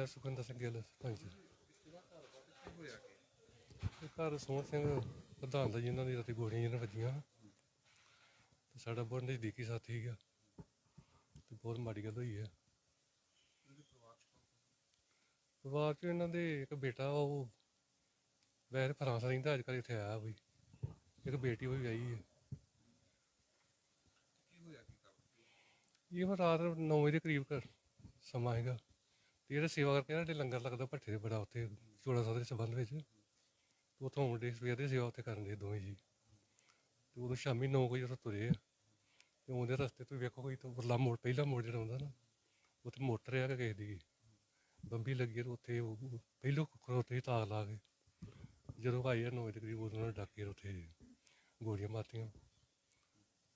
ਮੈਂ ਸੁਖਿੰਦਰ ਸਿੰਘ ਗਿੱਲ ਸਰਪੰਚ ਇਹ ਘਰ ਸੋਹਣ ਸਿੰਘ ਪ੍ਰਧਾਨ ਦਾ ਜੀ ਦੀ ਰਾਤੀ ਗੋਲੀਆਂ ਜਿਹਨਾਂ ਵੱਜੀਆਂ ਤੇ ਸਾਡਾ ਬਹੁਤ ਨਜ਼ਦੀਕੀ ਸਾਥੀ ਸੀਗਾ ਤੇ ਬਹੁਤ ਮਾੜੀ ਗੱਲ ਹੋਈ ਹੈ ਪਰਿਵਾਰ ਚ ਇਹਨਾਂ ਦੇ ਇੱਕ ਬੇਟਾ ਉਹ ਵੈਸੇ ਫਰਾਂਸ ਰਹਿੰਦਾ ਅੱਜ ਕੱਲ੍ਹ ਇੱਥੇ ਆਇਆ ਵੀ ਇੱਕ ਬੇਟੀ ਹੋਈ ਵੀ ਆਈ ਹੈ ਇਹ ਰਾਤ 9 ਵਜੇ ਦੇ ਕਰੀਬ ਘਰ ਸਮਾਂ ਹੈਗਾ ਤੇ ਇਹਦਾ ਸੇਵਾ ਕਰਕੇ ਨਾ ਸਾਡੇ ਲੰਗਰ ਲੱਗਦਾ ਭੱਠੇ ਦੇ ਬੜਾ ਉੱਥੇ ਚੋੜਾ ਸਾਹਿਬ ਦੇ ਸੰਬੰਧ ਵਿੱਚ। ਤੇ ਉੱਥੋਂ ਮੁੰਡੇ ਸਵੇਰ ਦੀ ਸੇਵਾ ਉੱਥੇ ਕਰਨ ਦੇ ਦੋਵੇਂ ਜੀ। ਤੇ ਉਦੋਂ ਸ਼ਾਮੀ 9 ਵਜੇ ਉੱਥੋਂ ਤੁਰੇ ਆ। ਤੇ ਉਹਦੇ ਰਸਤੇ ਤੋਂ ਵੇਖੋ ਕੋਈ ਤਾਂ ਉਰਲਾ ਮੋੜ, ਪਹਿਲਾ ਮੋੜ ਜਿਹੜਾ ਹੁੰਦਾ ਨਾ, ਉੱਥੇ ਮੋਟਰ ਆ ਕੇ ਕਿਸੇ ਦੀ। ਬੰਬੀ ਲੱਗੀ ਆ ਤੇ ਉੱਥੇ ਉਹ ਪਹਿਲੋਂ ਖੜੋਤੇ ਸੀ ਤਾਰ ਲਾ ਕੇ, ਜਦੋਂ ਆਈ ਆ 9 ਵਜੇ ਦੇ ਕਰੀਬ ਉਦੋਂ ਉਹਨਾਂ ਨੇ ਡੱਕ ਕੇ ਉੱਥੇ ਗੋਲੀਆਂ ਮਾਰਤੀਆਂ।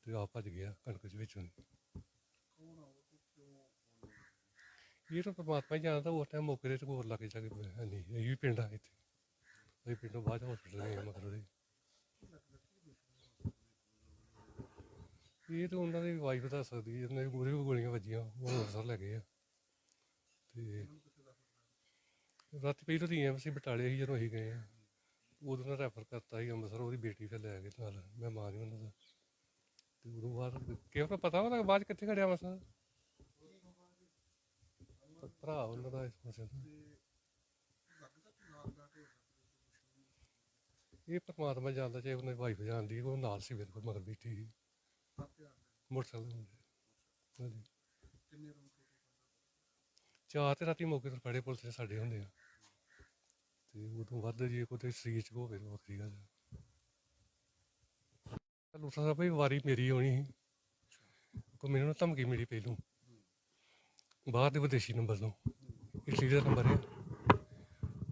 ਤੇ ਆਪ ਭੱਜ ਗਿਆ ਕਣਕ ਦੇ ਵਿੱਚੋਂ ਦੀ। ਇਹ ਤਾਂ ਪਰਮਾਤਮਾ ਹੀ ਜਾਣਦਾ, ਉਸ ਟਾਈਮ ਮੌਕੇ ਦੇ ਤੇ ਹੋਰ ਜਾ ਕੇ ਹੈ ਨਹੀਂ ਇਹ ਵੀ ਪਿੰਡ ਆ ਇੱਥੇ। ਇਹ ਪਿੰਡੋਂ ਬਾਅਦ ਹਸਪੀਟਲ ਗਏ ਮਗਰ ਉਹਦੇ ਇਹ ਤਾਂ ਉਹਨਾਂ ਦੀ ਵਾਈਫ ਦੱਸ ਸਕਦੀ ਹੈ ਉਹਨਾਂ ਦੀ ਗੋਲੀਆਂ ਵੱਜੀਆਂ, ਉਹ ਅੰਮ੍ਰਿਤਸਰ ਲੈ ਗਏ ਆ। ਤੇ ਰਾਤੀ ਪਹਿਲਾਂ ਦੀ ਐਮਸੀ ਬਟਾਲੇ ਸੀ ਜਦੋਂ ਅਸੀਂ ਗਏ ਆ। ਉਦੋਂ ਨਾਲ ਰੈਫਰ ਕਰਤਾ ਸੀ ਅੰਮ੍ਰਿਤਸਰ, ਉਹਦੀ ਬੇਟੀ ਫਿਰ ਲੈ ਗਏ ਨਾਲ, ਮੈਂ ਮਾਂ ਉਹਨਾਂ ਦਾ। ਤੇ ਉਦੋਂ ਬਾਅਦ ਕਿਉਂ ਪਤਾ ਉਹਦਾ ਬਾਅਦ 'ਚ ਕਿੱਥੇ ਖੜਿਆ ਮਸਾਂ ਭਰਾ ਉਹਨਾਂ ਦਾ ਇਸ ਪਾਸੇ ਦਾ। ਇਹ ਪਰਮਾਤਮਾ ਜਾਣਦਾ ਚਾਹੇ ਉਹਨਾਂ ਵਾਈਫ ਜਾਣਦੀ ਉਹ ਨਾਲ ਸੀ ਮੇਰੇ ਕੋਲ ਮਗਰ ਬੈਠੀ ਸੀ। ਮੋਟਰਸਾਈਕਲ ਤੇ। ਹਾਂਜੀ। ਚਾਰ ਤੇ ਰਾਤੀ ਮੌਕੇ ਤੇ ਫੜੇ ਪੁਲਿਸ ਨੇ ਸਾਡੇ ਹੁੰਦੇ ਆ। ਤੇ ਉਦੋਂ ਵੱਧ ਜੇ ਕੋਈ ਸਰੀਰ ਚ ਹੋਵੇ ਤਾਂ ਵੱਖਰੀ ਗੱਲ ਹੈ ਲੂਸਾ ਸਾਹਿਬ ਵੀ ਵਾਰੀ ਮੇਰੀ ਹੋਣੀ ਸੀ। ਕੋ ਮੈਨੂੰ ਨਾ ਧਮਕੀ ਮਿਲੀ ਪਹਿਲੋਂ। ਬਾਹਰ ਦੇ ਵਿਦੇਸ਼ੀ ਨੰਬਰ ਤੋਂ ਇਟਲੀ ਦਾ ਨੰਬਰ ਹੈ।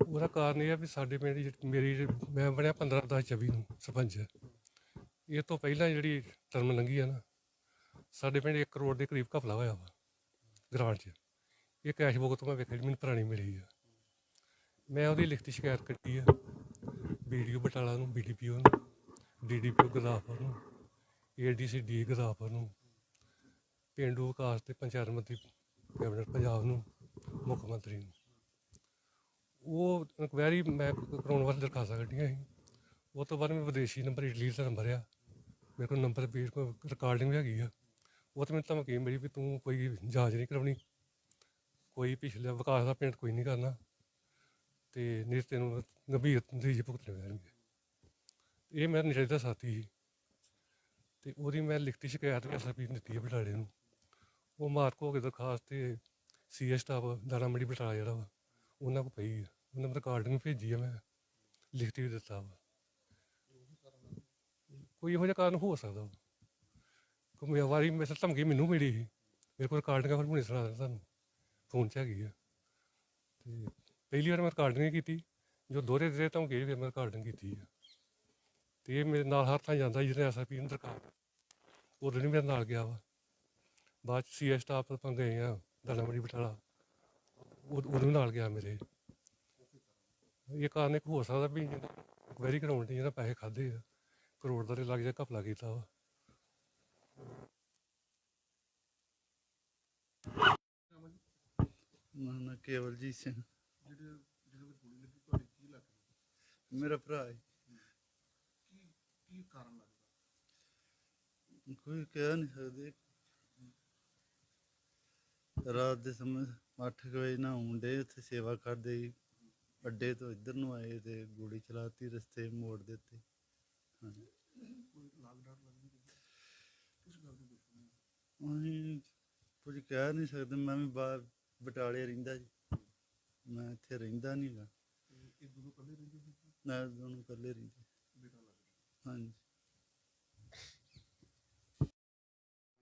ਉਹਦਾ ਕਾਰਨ ਇਹ ਆ ਵੀ ਸਾਡੇ ਪਿੰਡ ਜਿਹੜੀ- ਮੇਰੀ ਜਿਹੜੀ- ਮੈਂ ਬਣਿਆ 15 10 24 ਨੂੰ ਸਰਪੰਚ। ਇਹ ਤੋਂ ਪਹਿਲਾਂ ਜਿਹੜੀ ਟਰਮ ਲੰਘੀ ਆ ਨਾ, ਸਾਡੇ ਪਿੰਡ 1 ਕਰੋੜ ਦੇ ਕਰੀਬ ਘਪਲਾ ਹੋਇਆ ਵਾ, ਗ੍ਰਾਂਟ 'ਚ। ਇਹ ਕੈਸ਼ ਬੁੱਕ ਤੋਂ ਮੈਂ ਵੇਖਿਆ ਜਿਹੜੀ ਮੈਨੂੰ ਪੁਰਾਣੀ ਮਿਲੀ ਆ। ਮੈਂ ਉਹਦੀ ਲਿਖਤੀ ਸ਼ਿਕਾਇਤ ਕੱਟੀ ਆ ਵੀਡੀਓ ਬਟਾਲਾ ਨੂੰ ਬੀਡੀਪੀਓ ਨੂੰ ਡੀਡੀਪੀਓ ਗੁਰਦਾਸਪੁਰ ਨੂੰ ਏਡੀਸੀ ਡੀ ਗੁਰਦਾਸਪੁਰ ਨੂੰ। ਪੇਂਡੂ ਵਿਕਾਸ ਤੇ ਪੰਚਾਇਤ ਮੰਤਰੀ ਕੈਬਨਿਟ ਪੰਜਾਬ ਨੂੰ, ਮੁੱਖ ਮੰਤਰੀ ਨੂੰ। ਉਹ ਇਨਕੁਆਇਰੀ ਮੈਂ ਕਰਾਉਣ ਵਾਸਤੇ ਦਰਖਾਸਤਾਂ ਕੱਢੀਆਂ ਸੀ। ਉਹ ਤੋਂ ਬਾਅਦ ਮੈਂ ਵਿਦੇਸ਼ੀ ਨੰਬਰ ਇਟਲੀ ਦਾ ਨੰਬਰ ਆ। ਮੇਰੇ ਕੋਲ ਨੰਬਰ ਵੀ ਕੋਈ ਰਿਕਾਰਡਿੰਗ ਵੀ ਹੈਗੀ ਆ। ਉਹ ਤੇ ਮੈਨੂੰ ਧਮਕੀ ਮਿਲੀ ਵੀ ਤੂੰ ਕੋਈ ਜਾਂਚ ਨਹੀਂ ਕਰਾਉਣੀ। ਕੋਈ ਪਿਛਲੇ ਵਿਕਾਸ ਦਾ ਪੇਂਟ ਕੋਈ ਨਹੀਂ ਕਰਨਾ। ਤੇ ਨਹੀਂ ਤੈਨੂੰ ਗੰਭੀਰ ਨਤੀਜੇ ਭੁਗਤਣੇ ਪੈਣਗੇ। ਇਹ ਮੇਰਾ ਨਸ਼ੇ ਸਾਥੀ ਸੀ। ਤੇ ਉਹਦੀ ਮੈਂ ਲਿਖਤੀ ਸ਼ਿਕਾਇਤ ਵੀ ਐਸਪੀ ਦਿੱਤੀ ਹੈ ਬਟਾਲੇ ਨੂੰ। ਉਹ ਮਾਰਕ ਹੋ ਕੇ ਦਰਖਾਸਤ ਤੇ ਸੀਐਸ ਸਟਾਫ ਦਾਣਾ ਮੰਡੀ ਬਟਾਲਾ ਜਿਹੜਾ ਵਾ, ਉਹਨਾਂ ਕੋ ਪਈ ਆ। ਉਹਨਾਂ ਨੂੰ ਰਿਕਾਰਡਿੰਗ ਭੇਜੀ ਆ ਮੈਂ, ਲਿਖਤੀ ਵੀ ਦਿੱਤਾ ਵਾ। ਕੋਈ ਇਹੋ ਜਿਹਾ ਕਾਰਨ ਹੋ ਸਕਦਾ ਵਾ। ਕੋਈ ਵਾਰੀ ਮੇਰੇ ਧਮਕੀ ਮੈਨੂੰ ਮਿਲੀ ਸੀ। ਮੇਰੇ ਕੋਲ ਰਿਕਾਰਡਿੰਗ ਫਿਰ ਹੁਣੇ ਸੁਣਾ ਦਿੰਦਾ ਤੁਹਾਨੂੰ। ਫੋਨ 'ਚ ਹੈਗੀ ਆ। ਤੇ ਪਹਿਲੀ ਵਾਰ ਮੈਂ ਰਿਕਾਰਡਿੰਗ ਕੀਤੀ, ਜੋ ਦੋਹਰੇ ਦੇ ਧਮਕੀ ਫਿਰ ਮੈਂ ਰਿਕਾਰਡਿੰਗ ਕੀਤੀ ਆ। ਤੇ ਇਹ ਮੇਰੇ ਨਾਲ ਹਰ ਥਾਂ ਜਾਂਦਾ ਜਿਹਨੇ ਐਸਆਈਪੀ ਨੂੰ ਦਰਕਾਰ ਉਦੋਂ ਨਹੀਂ ਮੇਰੇ ਨਾਲ ਗਿਆ ਵਾ। ਬਾਅਦ ਸੀਐਸ ਸਟਾਫ ਤੋਂ ਗਏ ਆ ਦਾਣਾਮੜੀ ਬਟਾਲਾ। ਉਹ ਉਦੋਂ ਵੀ ਨਾਲ ਗਿਆ ਮੇਰੇ। ਇਹ ਕਾਰਨ ਇੱਕ ਹੋ ਸਕਦਾ ਵੀ ਵੈਰੀ ਕਰਾਉਣ ਦੀ ਜਿਹੜਾ ਪੈਸੇ ਖਾਦੇ ਆ ਕਰੋੜ ਦਾ ਤੇ ਲੱਗ ਜਾ ਘਪਲਾ ਕੀਤਾ ਵਾ। ਮੇਰਾ ਨਾਂ ਕੇਵਲਜੀਤ ਸਿੰਘ। ਮੇਰਾ ਭਰਾ ਹੈ। ਕੀ ਕਾਰਨ ਲੱਗਦਾ? ਕੋਈ ਕਹਿ ਨਹੀਂ ਸਕਦੇ। ਰਾਤ ਦੇ ਸਮੇਂ 8 ਵਜੇ ਨਾ ਹੁੰਦੇ ਉੱਥੇ ਸੇਵਾ ਕਰਦੇ ਸੀ ਅੱਡੇ ਤੋਂ ਇੱਧਰ ਨੂੰ ਆਏ ਤੇ ਗੋਲੀ ਚਲਾਤੀ ਰਸਤੇ ਮੋੜ ਦਿੱਤੇ। ਹਾਂਜੀ। ਕੁਝ ਕਹਿ ਨਹੀਂ ਸਕਦੇ ਮੈਂ ਵੀ ਬਾਹਰ ਬਟਾਲੇ ਰਹਿੰਦਾ ਜੀ। ਮੈਂ ਇੱਥੇ ਰਹਿੰਦਾ ਨਹੀਂ ਗਾ ਤੇ ਇਹ ਦੋਨੋਂ ਇਕੱਲੇ ਰਹਿੰਦੇ ਮੈਂ ਦੋਨੋਂ ਇਕੱਲੇ ਰਹਿੰਦੇ। ਹਾਂਜੀ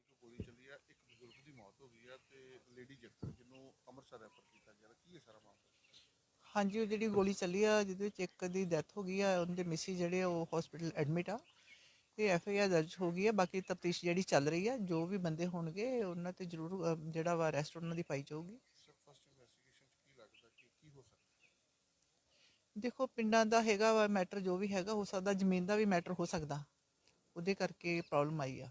ਇੱਕ ਗੋਲੀ ਚੱਲੀ ਆ ਇੱਕ ਬਜ਼ੁਰਗ ਦੀ ਮੌਤ ਹੋ ਗਈ ਆ ਤੇ ਲੇਡੀ ਜ਼ਖਮੀ ਜਿਹਨੂੰ ਅੰਮ੍ਰਿਤਸਰ ਰੈਫਰ ਕੀਤਾ ਗਿਆ ਕੀ ਹੈ ਸਾਰਾ ਮਾਮਲਾ? ਹਾਂਜੀ ਉਹ ਜਿਹੜੀ ਗੋਲੀ ਚੱਲੀ ਆ ਜਿਹਦੇ ਵਿੱਚ ਇੱਕ ਦੀ ਡੈਥ ਹੋ ਗਈ ਆ ਉਹਦੇ ਮਿਸੀ ਜਿਹੜੇ ਆ ਉਹ ਹਸਪੀਟਲ ਐਡਮਿਟ ਆ ਇਹ ਐਫ ਆਈ ਆਰ ਦਰਜ ਹੋ ਗਈ ਆ ਬਾਕੀ ਤਫਤੀਸ਼ ਜਿਹੜੀ ਚੱਲ ਰਹੀ ਆ ਜੋ ਵੀ ਬੰਦੇ ਹੋਣਗੇ ਉਹਨਾਂ ਤੇ ਜ਼ਰੂਰ ਅ, ਜਿਹੜਾ ਵਾ ਅਰੈਸਟ ਉਹਨਾਂ ਦੀ ਪਾਈ ਜਾਊਗੀ। ਸਰ ਫਸਟ ਇਨਵੈਸਟੀਗੇਸ਼ਨ ਚ ਕੀ ਲੱਗਦਾ ਕਿ ਕੀ ਹੋ ਸਕਦਾ? ਦੇਖੋ ਪਿੰਡਾਂ ਦਾ ਹੈਗਾ ਵਾ ਮੈਟਰ ਜੋ ਵੀ ਹੈਗਾ ਹੋ ਸਕਦਾ ਜ਼ਮੀਨ ਦਾ ਵੀ ਮੈਟਰ ਹੋ ਸਕਦਾ। ਉਹਦੇ ਕਰਕੇ ਪ੍ਰੋਬਲਮ ਆਈ ਆ।